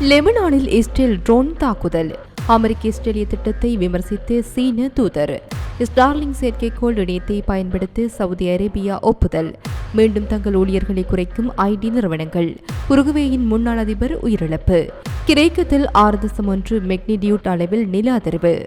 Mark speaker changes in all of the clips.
Speaker 1: லெபனானில் Israel drone தாக்குதல். அமெரிக்க இஸ்ரேலிய திட்டத்தை விமர்சித்து சீன தூதர். ஸ்டார்லிங் செயற்கைக்கோள் இணையத்தை பயன்படுத்தி சவுதி அரேபியா ஒப்புதல். மீண்டும் தங்கள் ஊழியர்களை குறைக்கும் ஐடி நிறுவனங்கள். உருகுவேயின் முன்னாள் அதிபர் உயிரிழப்பு. கிரேக்கத்தில் ஆறு தசம் ஒன்று மெக்னிடியூட் அளவில் நில அதிர்வு.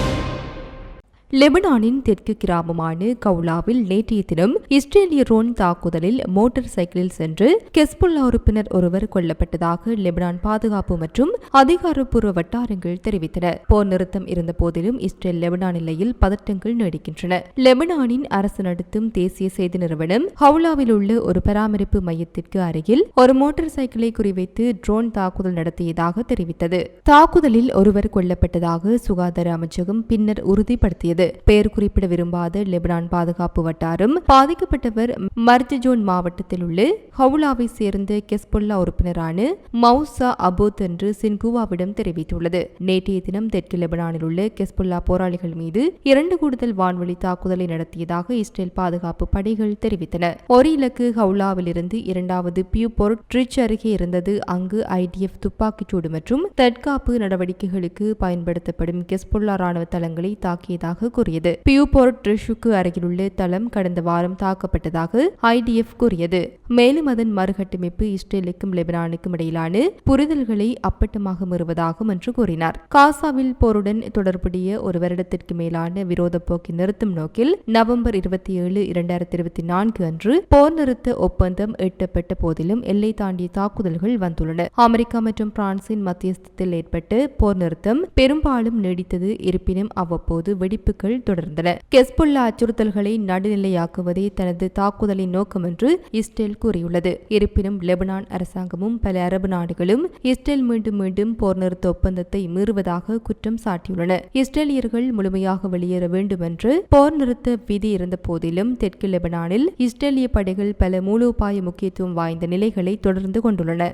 Speaker 1: லெபனானின் தெற்கு கிராமமான கவுலாவில் நேற்றைய தினம் இஸ்ரேலிய ரோன் தாக்குதலில் மோட்டார் சைக்கிளில் சென்று கெஸ்புல்லா உறுப்பினர் ஒருவர் கொல்லப்பட்டதாக லெபனான் பாதுகாப்பு மற்றும் அதிகாரப்பூர்வ வட்டாரங்கள் தெரிவித்தன. போர் நிறுத்தம் இருந்த போதிலும் இஸ்ரேல் லெபனான் நிலையில் பதட்டங்கள் நீடிக்கின்றன. லெபனானின் அரசு நடத்தும் தேசிய செய்தி நிறுவனம் ஹவுலாவில் உள்ள ஒரு பராமரிப்பு மையத்திற்கு அருகில் ஒரு மோட்டார் சைக்கிளை குறிவைத்து ட்ரோன் தாக்குதல் நடத்தியதாக தெரிவித்தது. தாக்குதலில் ஒருவர் கொல்லப்பட்டதாக சுகாதார அமைச்சகம் பின்னர் உறுதிப்படுத்தியது. பெயர் குறிப்பிட விரும்பாத லெபனான் பாதுகாப்பு வட்டாரம். பாதிக்கப்பட்டவர் மர்ஜோன் மாவட்டத்தில் உள்ள ஹவுலாவை சேர்ந்த கெஸ்பொல்லா உறுப்பினரான மவுசா அபோத் என்று சின்குவாவிடம் தெரிவித்துள்ளது. நேற்றைய தினம் தெற்கு லெபனானில் உள்ள கெஸ்புல்லா போராளிகள் மீது இரண்டு கூடுதல் வான்வழி தாக்குதலை நடத்தியதாக இஸ்ரேல் பாதுகாப்பு படைகள் தெரிவித்தன. ஒரு இலக்கு ஹவுலாவிலிருந்து இரண்டாவது பியூபோர்ட் ட்ரிச் அருகே இருந்தது. அங்கு ஐடிஎஃப் துப்பாக்கிச்சூடு மற்றும் தற்காப்பு நடவடிக்கைகளுக்கு பயன்படுத்தப்படும் கெஸ்புல்லா ராணுவ தளங்களை தாக்கியதாக கூறியது. பியூபோர்ட் ட்ரிஷுக்கு அருகிலுள்ள தளம் கடந்த வாரம் தாக்கப்பட்டதாக ஐடிஎஃப் கூறியது. மேலும் அதன் மறுகட்டமைப்பு இஸ்ரேலுக்கும் லெபனானுக்கும் இடையிலான புரிதல்களை அப்பட்டமாக மீறுவதாகும் என்று கூறினார். காசாவில் போருடன் தொடர்புடைய ஒரு வருடத்திற்கு மேலான விரோத போக்கை நிறுத்தும் நோக்கில் நவம்பர் இருபத்தி ஏழு இரண்டாயிரத்தி இருபத்தி நான்கு அன்று போர் நிறுத்த ஒப்பந்தம் எட்டப்பட்ட போதிலும் எல்லை தாண்டிய தாக்குதல்கள் வந்துள்ளன. அமெரிக்கா மற்றும் பிரான்சின் மத்தியஸ்தத்தில் ஏற்பட்டு போர் நிறுத்தம் பெரும்பாலும் நீடித்தது இருப்பினும் அவ்வப்போது வெடிப்புகள் தொடர்ந்தன. கெஸ்புல்லா அச்சுறுத்தல்களை நடுநிலையாக்குவதே தனது தாக்குதலின் நோக்கம் என்று இஸ்ரேல் கூறியுள்ளது. இருப்பினும் லெபனான் அரசாங்கமும் பல அரபு நாடுகளும் இஸ்ரேல் மீண்டும் மீண்டும் போர் நிறுத்த ஒப்பந்தத்தை மீறுவதாக குற்றம் சாட்டியுள்ளன. இஸ்ரேலியர்கள் முழுமையாக வெளியேற வேண்டும் என்று போர் நிறுத்த விதி இருந்த போதிலும் தெற்கு லெபனானில் இஸ்ரேலிய படைகள் பல மூலோபாய முக்கியத்துவம் வாய்ந்த நிலைகளை தொடர்ந்து கொண்டுள்ளன.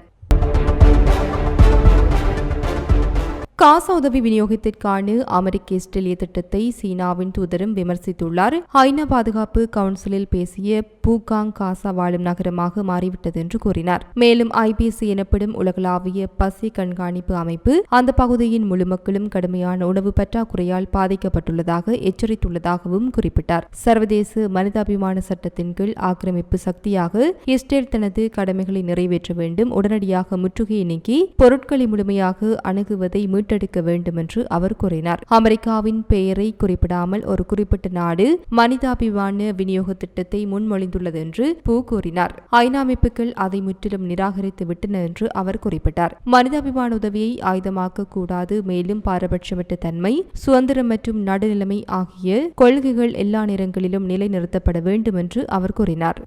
Speaker 1: காசா உதவி விநியோகத்திற்கான அமெரிக்க இஸ்ரேலிய திட்டத்தை சீனாவின் தூதரும் விமர்சித்துள்ளார். ஐநா பாதுகாப்பு கவுன்சிலில் பேசிய பூகாங் காசா வாழும் நகரமாக மாறிவிட்டது என்று கூறினார். மேலும் ஐபிசி எனப்படும் உலகளாவிய பசி கண்காணிப்பு அமைப்பு அந்த பகுதியின் முழு மக்களும் கடுமையான உணவு பற்றாக்குறையால் பாதிக்கப்பட்டுள்ளதாக எச்சரித்துள்ளதாகவும் குறிப்பிட்டார். சர்வதேச மனிதாபிமான சட்டத்தின் கீழ் ஆக்கிரமிப்பு சக்தியாக இஸ்ரேல் தனது கடமைகளை நிறைவேற்ற வேண்டும் உடனடியாக முற்றுகையை நீக்கி பொருட்களை முழுமையாக அணுகுவதை மீட்டெடுக்க வேண்டும் என்று அவர் கூறினார். அமெரிக்காவின் பெயரை குறிப்பிடாமல் ஒரு குறிப்பிட்ட நாடு மனிதாபிமான விநியோக திட்டத்தை முன்மொழிந்துள்ளது என்று பூ கூறினார். ஐநா அமைப்புகள் அதை முற்றிலும் நிராகரித்து விட்டன என்று அவர் குறிப்பிட்டார். மனிதாபிமான உதவியை ஆயுதமாக்க கூடாது மேலும் பாரபட்சமற்ற தன்மை சுதந்திரம் மற்றும் நடுநிலைமை ஆகிய கொள்கைகள் எல்லா நேரங்களிலும் நிலைநிறுத்தப்பட வேண்டும் என்று அவர் கூறினார்.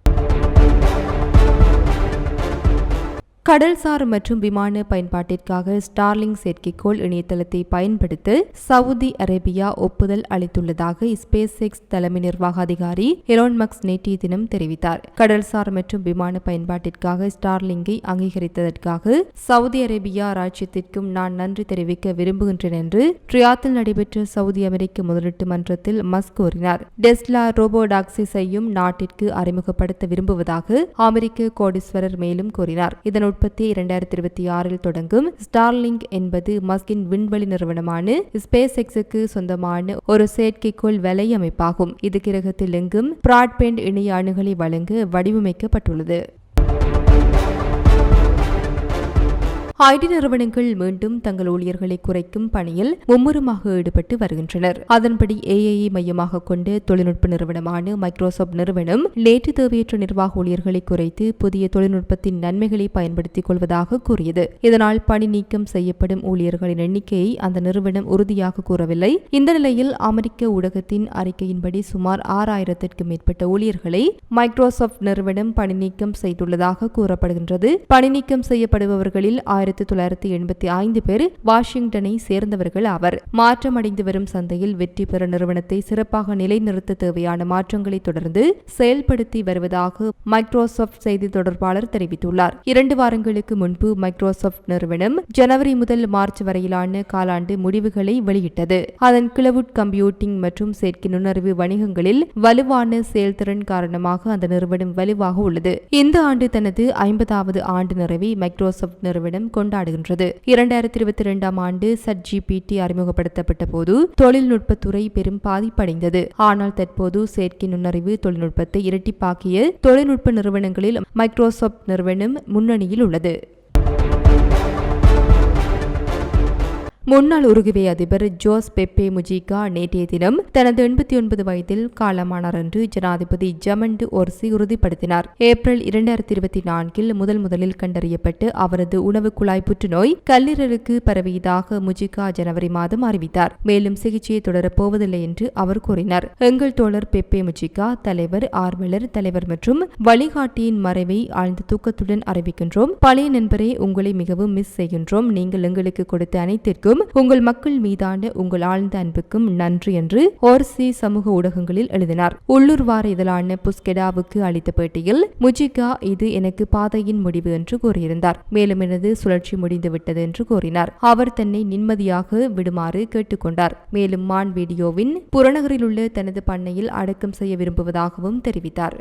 Speaker 1: கடல்சார் மற்றும் விமான பயன்பாட்டிற்காக ஸ்டார்லிங் செயற்கைக்கோள் இணையதளத்தை பயன்படுத்த சவுதி அரேபியா ஒப்புதல் அளித்துள்ளதாக ஸ்பேஸ் எக்ஸ் தலைமை நிர்வாக அதிகாரி எலோன் மக்ஸ் நேற்றைய தினம் தெரிவித்தார். கடல்சார் மற்றும் விமான பயன்பாட்டிற்காக ஸ்டார்லிங்கை அங்கீகரித்ததற்காக சவுதி அரேபியா ராஜ்யத்திற்கும் நான் நன்றி தெரிவிக்க விரும்புகின்றேன் என்று ட்ரியாத்தில் நடைபெற்ற சவுதி அமெரிக்க முதலீட்டு மன்றத்தில் மஸ்க் கூறினார். டெஸ்லா ரோபோடாக்சிஸையும் நாட்டிற்கு அறிமுகப்படுத்த விரும்புவதாக அமெரிக்க கோடீஸ்வரர் மேலும் கூறினார். இதன் தொழில்நுட்பத்தை இரண்டாயிரத்தி இருபத்தி ஆறில் தொடங்கும் ஸ்டார்லிங்க் என்பது மஸ்கின் விண்வெளி நிறுவனமான ஸ்பேஸ் எக்ஸுக்கு சொந்தமான ஒரு செயற்கைக்கோள் வலை அமைப்பாகும். இது கிரகத்தில் எங்கும் பிராட்பேண்ட் இணைய அணுகலை வழங்க வடிவமைக்கப்பட்டுள்ளது. ஐடி நிறுவனங்கள் மீண்டும் தங்கள் ஊழியர்களை குறைக்கும் பணியில் மும்முரமாக ஈடுபட்டு வருகின்றனர். அதன்படி ஏஐ மையமாக கொண்டு தொழில்நுட்ப நிறுவனமான மைக்ரோசாப்ட் நிறுவனம் நேற்று தேவையற்ற நிர்வாக ஊழியர்களை குறைத்து புதிய தொழில்நுட்பத்தின் நன்மைகளை பயன்படுத்திக் கொள்வதாக கூறியது. இதனால் பணி நீக்கம் செய்யப்படும் ஊழியர்களின் எண்ணிக்கையை அந்த நிறுவனம் உறுதியாக கூறவில்லை. இந்த நிலையில் அமெரிக்க ஊடகத்தின் அறிக்கையின்படி சுமார் ஆறாயிரத்திற்கும் மேற்பட்ட ஊழியர்களை மைக்ரோசாப்ட் நிறுவனம் பணி நீக்கம் செய்துள்ளதாக கூறப்படுகின்றது. பணி நீக்கம் செய்யப்படுபவர்களில் ஆயிரத்தி ஆயிரத்தி தொள்ளாயிரத்தி எண்பத்தி ஐந்து பேர் வாஷிங்டனை சேர்ந்தவர்கள் ஆவர். மாற்றமடைந்து வரும் சந்தையில் வெற்றி பெற நிறுவனத்தை சிறப்பாக நிலைநிறுத்த தேவையான மாற்றங்களை தொடர்ந்து செயல்படுத்தி வருவதாக மைக்ரோசாப்ட் செய்தி தொடர்பாளர் தெரிவித்துள்ளார். இரண்டு வாரங்களுக்கு முன்பு மைக்ரோசாப்ட் நிறுவனம் ஜனவரி முதல் மார்ச் வரையிலான காலாண்டு முடிவுகளை வெளியிட்டது. அதன் கிளவுட் கம்ப்யூட்டிங் மற்றும் செயற்கை நுண்ணறிவு வணிகங்களில் வலுவான செயல்திறன் காரணமாக அந்த நிறுவனம் வலுவாக உள்ளது. இந்த ஆண்டு தனது ஐம்பதாவது ஆண்டு நிறைவை மைக்ரோசாப்ட் நிறுவனம் கொண்டாடுகின்றது. இரண்டாயிரத்தி இருபத்தி இரண்டாம் ஆண்டு சட் ஜிபிடி அறிமுகப்படுத்தப்பட்ட போது தொழில்நுட்பத்துறை பெரும் பாதிப்படைந்தது. ஆனால் தற்போது செயற்கை நுண்ணறிவு தொழில்நுட்பத்தை இரட்டிப்பாக்கிய தொழில்நுட்ப நிறுவனங்களில் மைக்ரோசாப்ட் நிறுவனம் முன்னணியில் உள்ளது. முன்னாள் உருகுவே அதிபர் ஜோஸ் பெப்பே முஜிகா நேற்றைய தினம் தனது எண்பத்தி ஒன்பது வயதில் காலமானார் என்று ஜனாதிபதி ஜமண்டு ஒர்சி உறுதிப்படுத்தினார். ஏப்ரல் இரண்டாயிரத்தி இருபத்தி நான்கில் முதல் முதலில் கண்டறியப்பட்டு அவரது உணவு குழாய் புற்றுநோய் கல்லீரலுக்கு பரவியதாக முஜிகா ஜனவரி மாதம் அறிவித்தார். மேலும் சிகிச்சையை தொடரப் போவதில்லை என்று அவர் கூறினார். எங்கள் தோழர் பெப்பே முஜிகா தலைவர் ஆர்வலர் தலைவர் மற்றும் வழிகாட்டியின் மறைவை ஆழ்ந்த தூக்கத்துடன் அறிவிக்கின்றோம். பழைய நண்பரே உங்களை மிகவும் மிஸ் செய்கின்றோம். நீங்கள் எங்களுக்கு கொடுத்த அனைத்திற்கும் உங்கள் மக்கள் மீதான உங்கள் ஆழ்ந்த அன்புக்கும் நன்றி என்று ஓர்சி சமூக ஊடகங்களில் எழுதினார். உள்ளூர் வார இதழான புஸ்கெடாவுக்கு அளித்த பேட்டியில் முஜிகா இது எனக்கு பாதையின் முடிவு என்று கூறியிருந்தார். மேலும் எனது சுழற்சி முடிந்துவிட்டது என்று கூறினார். அவர் தன்னை நிம்மதியாக விடுமாறு கேட்டுக்கொண்டார். மேலும் மான் வீடியோவின் புறநகரில் உள்ள தனது பண்ணையில் அடக்கம் செய்ய விரும்புவதாகவும் தெரிவித்தார்.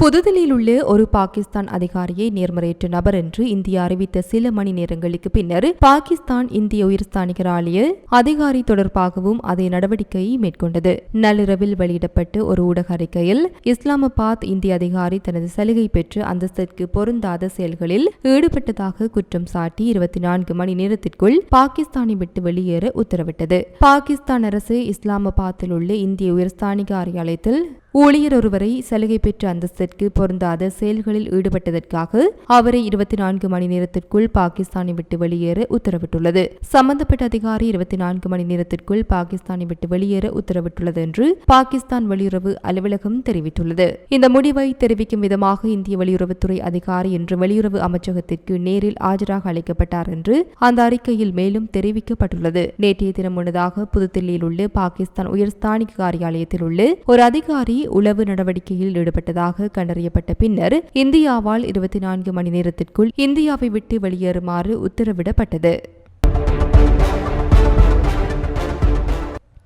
Speaker 1: புதுதில்லியில் உள்ள ஒரு பாகிஸ்தான் அதிகாரியை நேர்மறையற்ற நபர் என்று இந்தியா அறிவித்த சில மணி நேரங்களுக்கு பின்னர் பாகிஸ்தான் இந்திய உயர்ஸ்தானிகர் ஆலய அதிகாரி தொடர்பாகவும் அதே நடவடிக்கையை மேற்கொண்டது. நள்ளிரவில் வெளியிடப்பட்ட ஒரு ஊடக அறிக்கையில் இஸ்லாமாபாத் இந்திய அதிகாரி தனது சலுகை பெற்று அந்தஸ்திற்கு பொருந்தாத செயல்களில் ஈடுபட்டதாக குற்றம் சாட்டி இருபத்தி நான்கு மணி நேரத்திற்குள் பாகிஸ்தானை விட்டு வெளியேற உத்தரவிட்டது. பாகிஸ்தான் அரசு இஸ்லாமாபாத்தில் உள்ள இந்திய உயர்ஸ்தானிக காரியாலயத்தில் ஊழியர் ஒருவரை சலுகை பெற்ற அந்தஸ்திற்கு பொருந்தாத செயல்களில் ஈடுபட்டதற்காக அவரை இருபத்தி நான்கு மணி நேரத்திற்குள் பாகிஸ்தானை விட்டு வெளியேற உத்தரவிட்டுள்ளது. சம்பந்தப்பட்ட அதிகாரி இருபத்தி நான்கு மணி நேரத்திற்குள் பாகிஸ்தானை விட்டு வெளியேற உத்தரவிட்டுள்ளது என்று பாகிஸ்தான் வெளியுறவு அலுவலகம் தெரிவித்துள்ளது. இந்த முடிவை தெரிவிக்கும் விதமாக இந்திய வெளியுறவுத்துறை அதிகாரி இன்று வெளியுறவு அமைச்சகத்திற்கு நேரில் ஆஜராக அழைக்கப்பட்டார் என்று அந்த அறிக்கையில் மேலும் தெரிவிக்கப்பட்டுள்ளது. நேற்றைய தினம் முன்னதாக புதுதில்லியில் உள்ள பாகிஸ்தான் உயர்ஸ்தானிக காரியாலயத்தில் உள்ள ஒரு அதிகாரி உளவு நடவடிக்கையில் ஈடுபட்டதாக கண்டறியப்பட்ட பின்னர் இந்தியாவால் இருபத்தி நான்கு மணி நேரத்திற்குள் இந்தியாவை விட்டு வெளியேறுமாறு உத்தரவிடப்பட்டது.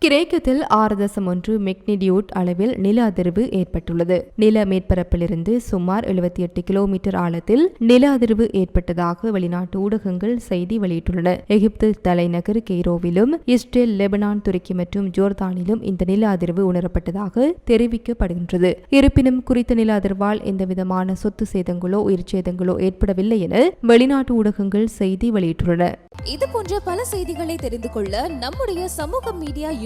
Speaker 1: கிரேக்கத்தில் ஆறு தசம் ஒன்று மெக்னிடியூட் அளவில் நில அதிர்வு ஏற்பட்டுள்ளது. நில மேற்பரப்பிலிருந்து சுமார் எழுபத்தி எட்டு கிலோமீட்டர் ஆழத்தில் நில அதிர்வு ஏற்பட்டதாக வெளிநாட்டு ஊடகங்கள் செய்தி வெளியிட்டுள்ளன. எகிப்து தலைநகர் கெய்ரோவிலும் இஸ்ரேல் லெபனான் துருக்கி மற்றும் ஜோர்தானிலும் இந்த நில அதிர்வு உணரப்பட்டதாக தெரிவிக்கப்படுகின்றது. இருப்பினும் குறித்த நில அதிர்வால் எந்தவிதமான சொத்து சேதங்களோ உயிர் சேதங்களோ ஏற்படவில்லை என வெளிநாட்டு ஊடகங்கள் செய்தி வெளியிட்டுள்ளன.
Speaker 2: இது போன்ற பல செய்திகளை தெரிந்து கொள்ள நம்முடைய சமூக மீடியா